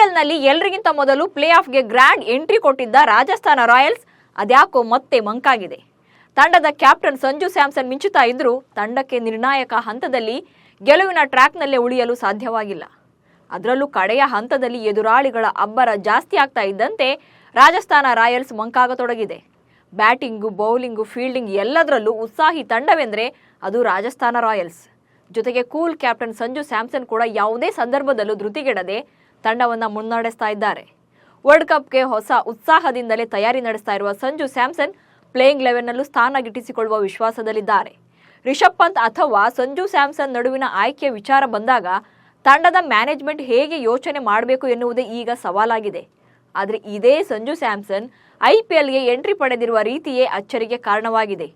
ಐಪಿಎಲ್ನಲ್ಲಿ ಎಲ್ರಿಗಿಂತ ಮೊದಲು play ಆಫ್ಗೆ grand entry ಕೊಟ್ಟಿದ್ದ Rajasthan Royals, ಅದ್ಯಾಕೋ ಮತ್ತೆ ಮಂಕಾಗಿದೆ. ತಂಡದ ಕ್ಯಾಪ್ಟನ್ ಸಂಜು ಸ್ಯಾಮ್ಸನ್ ಮಿಂಚುತ್ತಾ ಇದ್ರೂ ತಂಡಕ್ಕೆ ನಿರ್ಣಾಯಕ ಹಂತದಲ್ಲಿ ಗೆಲುವಿನ ಟ್ರ್ಯಾಕ್ನಲ್ಲೇ ಉಳಿಯಲು ಸಾಧ್ಯವಾಗಿಲ್ಲ. ಅದರಲ್ಲೂ ಕಡೆಯ ಹಂತದಲ್ಲಿ ಎದುರಾಳಿಗಳ ಅಬ್ಬರ ಜಾಸ್ತಿ ಆಗ್ತಾ ಇದ್ದಂತೆ ರಾಜಸ್ಥಾನ ರಾಯಲ್ಸ್ ಮಂಕಾಗತೊಡಗಿದೆ. ಬ್ಯಾಟಿಂಗು, ಬೌಲಿಂಗು, ಫೀಲ್ಡಿಂಗ್ ಎಲ್ಲದರಲ್ಲೂ ಉತ್ಸಾಹಿ ತಂಡವೆಂದರೆ ಅದು ರಾಜಸ್ಥಾನ ರಾಯಲ್ಸ್. ಜೊತೆಗೆ ಕೂಲ್ ಕ್ಯಾಪ್ಟನ್ ಸಂಜು ಸ್ಯಾಮ್ಸನ್ ಕೂಡ ಯಾವುದೇ ಸಂದರ್ಭದಲ್ಲೂ ಧೃತಿಗೆಡದೆ ತಂಡವನ್ನು ಮುನ್ನಡೆಸ್ತಾ ಇದ್ದಾರೆ. ವರ್ಲ್ಡ್ ಕಪ್ಗೆ ಹೊಸ ಉತ್ಸಾಹದಿಂದಲೇ ತಯಾರಿ ನಡೆಸ್ತಾ ಇರುವ ಸಂಜು ಸ್ಯಾಮ್ಸನ್ ಪ್ಲೇಯಿಂಗ್ ಲೆವೆನ್ನಲ್ಲೂ ಸ್ಥಾನ ಗಿಟ್ಟಿಸಿಕೊಳ್ಳುವ ವಿಶ್ವಾಸದಲ್ಲಿದ್ದಾರೆ. ರಿಷಬ್ ಪಂತ್ ಅಥವಾ ಸಂಜು ಸ್ಯಾಮ್ಸನ್ ನಡುವಿನ ಆಯ್ಕೆ ವಿಚಾರ ಬಂದಾಗ ತಂಡದ ಮ್ಯಾನೇಜ್ಮೆಂಟ್ ಹೇಗೆ ಯೋಚನೆ ಮಾಡಬೇಕು ಎನ್ನುವುದೇ ಈಗ ಸವಾಲಾಗಿದೆ. ಆದರೆ ಇದೇ ಸಂಜು ಸ್ಯಾಮ್ಸನ್ ಐ ಪಿ ಎಲ್ಗೆ ಎಂಟ್ರಿ ಪಡೆದಿರುವ ರೀತಿಯೇ ಅಚ್ಚರಿಗೆ ಕಾರಣವಾಗಿದೆ.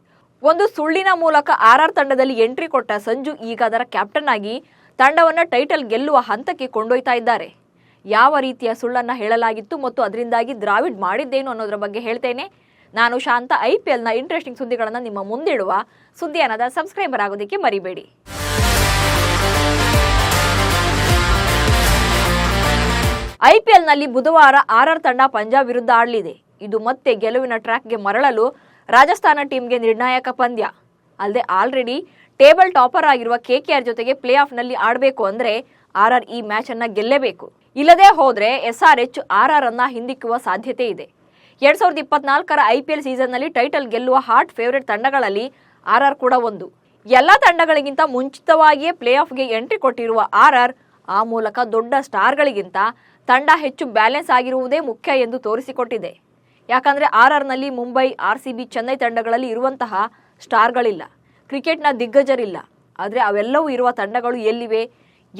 ಒಂದು ಸುಳ್ಳಿನ ಮೂಲಕ ಆರ್ಆರ್ ತಂಡದಲ್ಲಿ ಎಂಟ್ರಿ ಕೊಟ್ಟ ಸಂಜು ಈಗ ಅದರ ಕ್ಯಾಪ್ಟನ್ ಆಗಿ ತಂಡವನ್ನು ಟೈಟಲ್ ಗೆಲ್ಲುವ ಹಂತಕ್ಕೆ ಕೊಂಡೊಯ್ತಾ ಇದ್ದಾರೆ. ಯಾವ ರೀತಿಯ ಸುಳ್ಳನ್ನ ಹೇಳಲಾಗಿತ್ತು ಮತ್ತು ಅದರಿಂದಾಗಿ ದ್ರಾವಿಡ್ ಮಾಡಿದ್ದೇನು ಅನ್ನೋದ್ರ ಬಗ್ಗೆ ಹೇಳ್ತೇನೆ. ನಾನು ಶಾಂತ, ಐ ಪಿ ಎಲ್ನ ಇಂಟ್ರೆಸ್ಟಿಂಗ್ ಸುದ್ದಿಗಳನ್ನು ನಿಮ್ಮ ಮುಂದಿಡುವ ಸುದ್ದಿಯಾನದ ಸಬ್ಸ್ಕ್ರೈಬರ್ ಆಗೋದಕ್ಕೆ ಮರಿಬೇಡಿ. ಐಪಿಎಲ್ನಲ್ಲಿ ಬುಧವಾರ ಆರ್ಆರ್ ತಂಡ ಪಂಜಾಬ್ ವಿರುದ್ಧ ಆಡಲಿದೆ. ಇದು ಮತ್ತೆ ಗೆಲುವಿನ ಟ್ರ್ಯಾಕ್ಗೆ ಮರಳಲು ರಾಜಸ್ಥಾನ ಟೀಮ್ಗೆ ನಿರ್ಣಾಯಕ ಪಂದ್ಯ. ಅಲ್ಲದೆ ಆಲ್ರೆಡಿ ಟೇಬಲ್ ಟಾಪರ್ ಆಗಿರುವ ಕೆಕೆಆರ್ ಜೊತೆಗೆ ಪ್ಲೇ ಆಫ್ನಲ್ಲಿ ಆಡಬೇಕು ಅಂದ್ರೆ ಆರ್ ಈ ಮ್ಯಾಚ್ ಅನ್ನ ಗೆಲ್ಲೇಬೇಕು. ಇಲ್ಲದೆ ಹೋದ್ರೆ ಎಸ್ಆರ್ಎಚ್ ಆರ್ಆರ್ ಅನ್ನ ಹಿಂದಿಕ್ಕುವ ಸಾಧ್ಯತೆ ಇದೆ. ಎರಡ್ ಸಾವಿರದ ಇಪ್ಪತ್ನಾಲ್ಕರ ಐಪಿಎಲ್ ಸೀಸನ್ನಲ್ಲಿ ಟೈಟಲ್ ಗೆಲ್ಲುವ ಹಾಟ್ ಫೇವರೇಟ್ ತಂಡಗಳಲ್ಲಿ ಆರ್ಆರ್ ಕೂಡ ಒಂದು. ಎಲ್ಲ ತಂಡಗಳಿಗಿಂತ ಮುಂಚಿತವಾಗಿಯೇ ಪ್ಲೇ ಆಫ್ಗೆ ಎಂಟ್ರಿ ಕೊಟ್ಟಿರುವ ಆರ್ಆರ್ ಆ ಮೂಲಕ ದೊಡ್ಡ ಸ್ಟಾರ್ಗಳಿಗಿಂತ ತಂಡ ಹೆಚ್ಚು ಬ್ಯಾಲೆನ್ಸ್ ಆಗಿರುವುದೇ ಮುಖ್ಯ ಎಂದು ತೋರಿಸಿಕೊಟ್ಟಿದೆ. ಯಾಕಂದ್ರೆ ಆರ್ಆರ್ನಲ್ಲಿ Mumbai, R C B, Chennai ತಂಡಗಳಲ್ಲಿ ಇರುವಂತಹ ಸ್ಟಾರ್ಗಳಿಲ್ಲ. ಕ್ರಿಕೆಟ್ನ ದಿಗ್ಗಜರಿಲ್ಲ. ಆದರೆ ಅವೆಲ್ಲವೂ ಇರುವ ತಂಡಗಳು ಎಲ್ಲಿವೆ?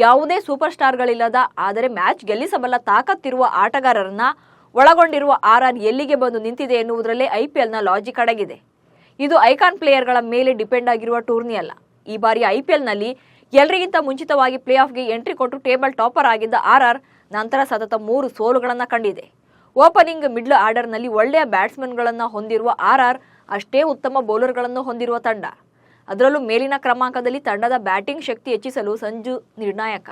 ಯಾವುದೇ ಸೂಪರ್ ಸ್ಟಾರ್ಗಳಿಲ್ಲದ ಆದರೆ ಮ್ಯಾಚ್ ಗೆಲ್ಲಿಸಬಲ್ಲ ತಾಕತ್ತಿರುವ ಆಟಗಾರರನ್ನ ಒಳಗೊಂಡಿರುವ ಆರ್ಆರ್ ಎಲ್ಲಿಗೆ ಬಂದು ನಿಂತಿದೆ ಎನ್ನುವುದರಲ್ಲೇ ಐಪಿಎಲ್ನ ಲಾಜಿಕ್ ಅಡಗಿದೆ. ಇದು ಐಕಾನ್ ಪ್ಲೇಯರ್ಗಳ ಮೇಲೆ ಡಿಪೆಂಡ್ ಆಗಿರುವ ಟೂರ್ನಿ ಅಲ್ಲ. ಈ ಬಾರಿ ಐಪಿಎಲ್ನಲ್ಲಿ ಎಲ್ಲರಿಗಿಂತ ಮುಂಚಿತವಾಗಿ ಪ್ಲೇ ಆಫ್ಗೆ ಎಂಟ್ರಿ ಕೊಟ್ಟು ಟೇಬಲ್ ಟಾಪರ್ ಆಗಿದ್ದ ಆರ್ಆರ್ ನಂತರ ಸತತ ಮೂರು ಸೋಲುಗಳನ್ನು ಕಂಡಿದೆ. ಓಪನಿಂಗ್ ಮಿಡ್ಲ್ ಆರ್ಡರ್ನಲ್ಲಿ ಒಳ್ಳೆಯ ಬ್ಯಾಟ್ಸ್ಮನ್ಗಳನ್ನು ಹೊಂದಿರುವ ಆರ್ಆರ್ ಅಷ್ಟೇ ಉತ್ತಮ ಬೌಲರ್ಗಳನ್ನು ಹೊಂದಿರುವ ತಂಡ. ಅದರಲ್ಲೂ ಮೇಲಿನ ಕ್ರಮಾಂಕದಲ್ಲಿ ತಂಡದ ಬ್ಯಾಟಿಂಗ್ ಶಕ್ತಿ ಹೆಚ್ಚಿಸಲು ಸಂಜು ನಿರ್ಣಾಯಕ.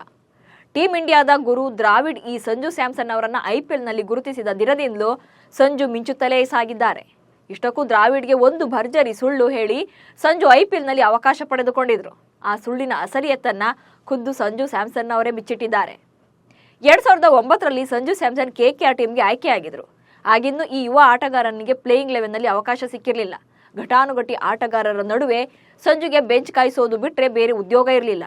ಟೀಂ ಇಂಡಿಯಾದ ಗುರು ದ್ರಾವಿಡ್ ಈ ಸಂಜು ಸ್ಯಾಮ್ಸನ್ ಅವರನ್ನು ಐಪಿಎಲ್ನಲ್ಲಿ ಗುರುತಿಸಿದ ದಿನದಿಂದಲೂ ಸಂಜು ಮಿಂಚುತ್ತಲೇ ಸಾಗಿದ್ದಾರೆ. ಇಷ್ಟಕ್ಕೂ ದ್ರಾವಿಡ್ಗೆ ಒಂದು ಭರ್ಜರಿ ಸುಳ್ಳು ಹೇಳಿ ಸಂಜು ಐಪಿಎಲ್ನಲ್ಲಿ ಅವಕಾಶ ಪಡೆದುಕೊಂಡಿದ್ರು. ಆ ಸುಳ್ಳಿನ ಅಸಲಿಯತ್ತನ್ನ ಖುದ್ದು ಸಂಜು ಸ್ಯಾಮ್ಸನ್ ಅವರೇ ಬಿಚ್ಚಿಟ್ಟಿದ್ದಾರೆ. ಎರಡ್ ಸಾವಿರದ ಒಂಬತ್ತರಲ್ಲಿ Sanju Samson K K R ಟೀಮ್ಗೆ ಆಯ್ಕೆಯಾಗಿದ್ರು. ಆಗಿನ್ನೂ ಈ ಯುವ ಆಟಗಾರನಿಗೆ ಪ್ಲೇಯಿಂಗ್ ಲೆವೆನ್ನಲ್ಲಿ ಅವಕಾಶ ಸಿಕ್ಕಿರಲಿಲ್ಲ. ಘಟಾನುಘಟಿ ಆಟಗಾರರ ನಡುವೆ ಸಂಜುಗೆ ಬೆಂಚ್ ಕಾಯಿಸೋದು ಬಿಟ್ಟರೆ ಬೇರೆ ಉದ್ಯೋಗ ಇರಲಿಲ್ಲ.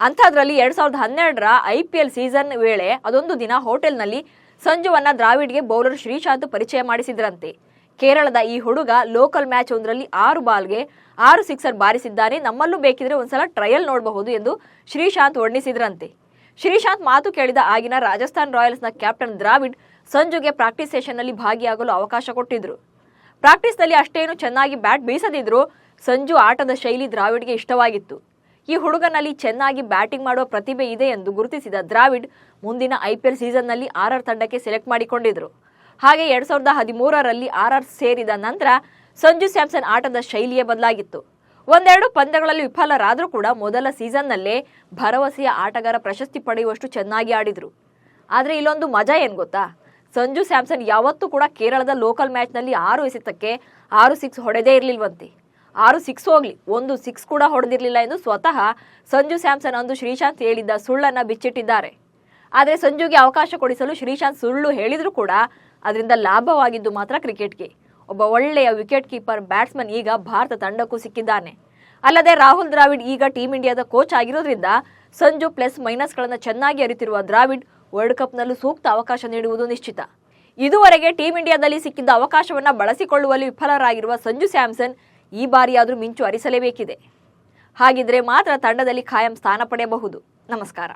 ಅಂಥದ್ರಲ್ಲಿ ಎರಡ್ ಸಾವಿರದ ಹನ್ನೆರಡರ ಐ ಪಿ ಎಲ್ ಸೀಸನ್ ವೇಳೆ ಅದೊಂದು ದಿನ ಹೋಟೆಲ್ನಲ್ಲಿ ಸಂಜುವನ್ನ ದ್ರಾವಿಡ್ಗೆ ಬೌಲರ್ ಶ್ರೀಶಾಂತ್ ಪರಿಚಯ ಮಾಡಿಸಿದ್ರಂತೆ. ಕೇರಳದ ಈ ಹುಡುಗ ಲೋಕಲ್ ಮ್ಯಾಚ್ ಒಂದರಲ್ಲಿ ಆರು ಬಾಲ್ಗೆ ಆರು ಸಿಕ್ಸರ್ ಬಾರಿಸಿದ್ದಾನೆ ನಮ್ಮಲ್ಲೂ ಬೇಕಿದ್ರೆ ಒಂದ್ಸಲ ಟ್ರಯಲ್ ನೋಡಬಹುದು ಎಂದು ಶ್ರೀಶಾಂತ್ ವರ್ಣಿಸಿದ್ರಂತೆ. ಶ್ರೀಶಾಂತ್ ಮಾತು ಕೇಳಿದ ಆಗಿನ ರಾಜಸ್ಥಾನ್ ರಾಯಲ್ಸ್ನ ಕ್ಯಾಪ್ಟನ್ ದ್ರಾವಿಡ್ ಸಂಜುಗೆ ಪ್ರಾಕ್ಟೀಸ್ ಸೆಷನ್ನಲ್ಲಿ ಭಾಗಿಯಾಗಲು ಅವಕಾಶ ಕೊಟ್ಟಿದ್ರು. ಪ್ರಾಕ್ಟೀಸ್ನಲ್ಲಿ ಅಷ್ಟೇನು ಚೆನ್ನಾಗಿ ಬ್ಯಾಟ್ ಬೀಸದಿದ್ರು ಸಂಜು ಆಟದ ಶೈಲಿ ದ್ರಾವಿಡ್ಗೆ ಇಷ್ಟವಾಗಿತ್ತು. ಈ ಹುಡುಗನಲ್ಲಿ ಚೆನ್ನಾಗಿ ಬ್ಯಾಟಿಂಗ್ ಮಾಡುವ ಪ್ರತಿಭೆ ಇದೆ ಎಂದು ಗುರುತಿಸಿದ ದ್ರಾವಿಡ್ ಮುಂದಿನ ಐಪಿಎಲ್ ಸೀಸನ್ನಲ್ಲಿ ಆರ್ಆರ್ ತಂಡಕ್ಕೆ ಸೆಲೆಕ್ಟ್ ಮಾಡಿಕೊಂಡಿದ್ರು. ಹಾಗೆ ಎರಡ್ ಸಾವಿರದ ಹದಿಮೂರರಲ್ಲಿ ಆರ್ಆರ್ ಸೇರಿದ ನಂತರ ಸಂಜು ಸ್ಯಾಮ್ಸನ್ ಆಟದ ಶೈಲಿಯೇ ಬದಲಾಗಿತ್ತು. ಒಂದೆರಡು ಪಂದ್ಯಗಳಲ್ಲಿ ವಿಫಲರಾದರೂ ಕೂಡ ಮೊದಲ ಸೀಸನ್ನಲ್ಲೇ ಭರವಸೆಯ ಆಟಗಾರ ಪ್ರಶಸ್ತಿ ಪಡೆಯುವಷ್ಟು ಚೆನ್ನಾಗಿ ಆಡಿದ್ರು. ಆದರೆ ಇಲ್ಲೊಂದು ಮಜಾ ಏನು ಗೊತ್ತಾ? ಸಂಜು ಸ್ಯಾಮ್ಸನ್ ಯಾವತ್ತೂ ಕೂಡ ಕೇರಳದ ಲೋಕಲ್ ಮ್ಯಾಚ್ನಲ್ಲಿ ಆರು ಎಸೆತಕ್ಕೆ ಆರು ಸಿಕ್ಸ್ ಹೊಡೆದೇ ಇರಲಿಲ್ವಂತೆ. ಆರು ಸಿಕ್ಸ್ ಹೋಗ್ಲಿ, ಒಂದು ಸಿಕ್ಸ್ ಕೂಡ ಹೊಡೆದಿರಲಿಲ್ಲ ಎಂದು ಸ್ವತಃ ಸಂಜು ಸ್ಯಾಮ್ಸನ್ ಅಂದು ಶ್ರೀಶಾಂತ್ ಹೇಳಿದ್ದ ಸುಳ್ಳನ್ನ ಬಿಚ್ಚಿಟ್ಟಿದ್ದಾರೆ. ಆದರೆ ಸಂಜುಗೆ ಅವಕಾಶ ಕೊಡಿಸಲು ಶ್ರೀಶಾಂತ್ ಸುಳ್ಳು ಹೇಳಿದ್ರು ಕೂಡ ಅದರಿಂದ ಲಾಭವಾಗಿದ್ದು ಮಾತ್ರ ಕ್ರಿಕೆಟ್ಗೆ. ಒಬ್ಬ ಒಳ್ಳೆಯ ವಿಕೆಟ್ ಕೀಪರ್ ಬ್ಯಾಟ್ಸ್ಮನ್ ಈಗ ಭಾರತ ತಂಡಕ್ಕೂ ಸಿಕ್ಕಿದ್ದಾನೆ. ಅಲ್ಲದೆ ರಾಹುಲ್ ದ್ರಾವಿಡ್ ಈಗ ಟೀಂ ಇಂಡಿಯಾದ ಕೋಚ್ ಆಗಿರೋದ್ರಿಂದ ಸಂಜು ಪ್ಲಸ್ ಮೈನಸ್ಗಳನ್ನು ಚೆನ್ನಾಗಿ ಅರಿತಿರುವ ದ್ರಾವಿಡ್ ವರ್ಲ್ಡ್ ಕಪ್ನಲ್ಲೂ ಸೂಕ್ತ ಅವಕಾಶ ನೀಡುವುದು ನಿಶ್ಚಿತ. ಇದುವರೆಗೆ ಟೀಂ ಇಂಡಿಯಾದಲ್ಲಿ ಸಿಕ್ಕಿದ್ದ ಅವಕಾಶವನ್ನು ಬಳಸಿಕೊಳ್ಳುವಲ್ಲಿ ವಿಫಲರಾಗಿರುವ ಸಂಜು ಸ್ಯಾಮ್ಸನ್ ಈ ಬಾರಿಯಾದರೂ ಮಿಂಚು ಅರಿಸಲೇಬೇಕಿದೆ. ಹಾಗಿದ್ರೆ ಮಾತ್ರ ತಂಡದಲ್ಲಿ ಖಾಯಂ ಸ್ಥಾನ ಪಡೆಯಬಹುದು. ನಮಸ್ಕಾರ.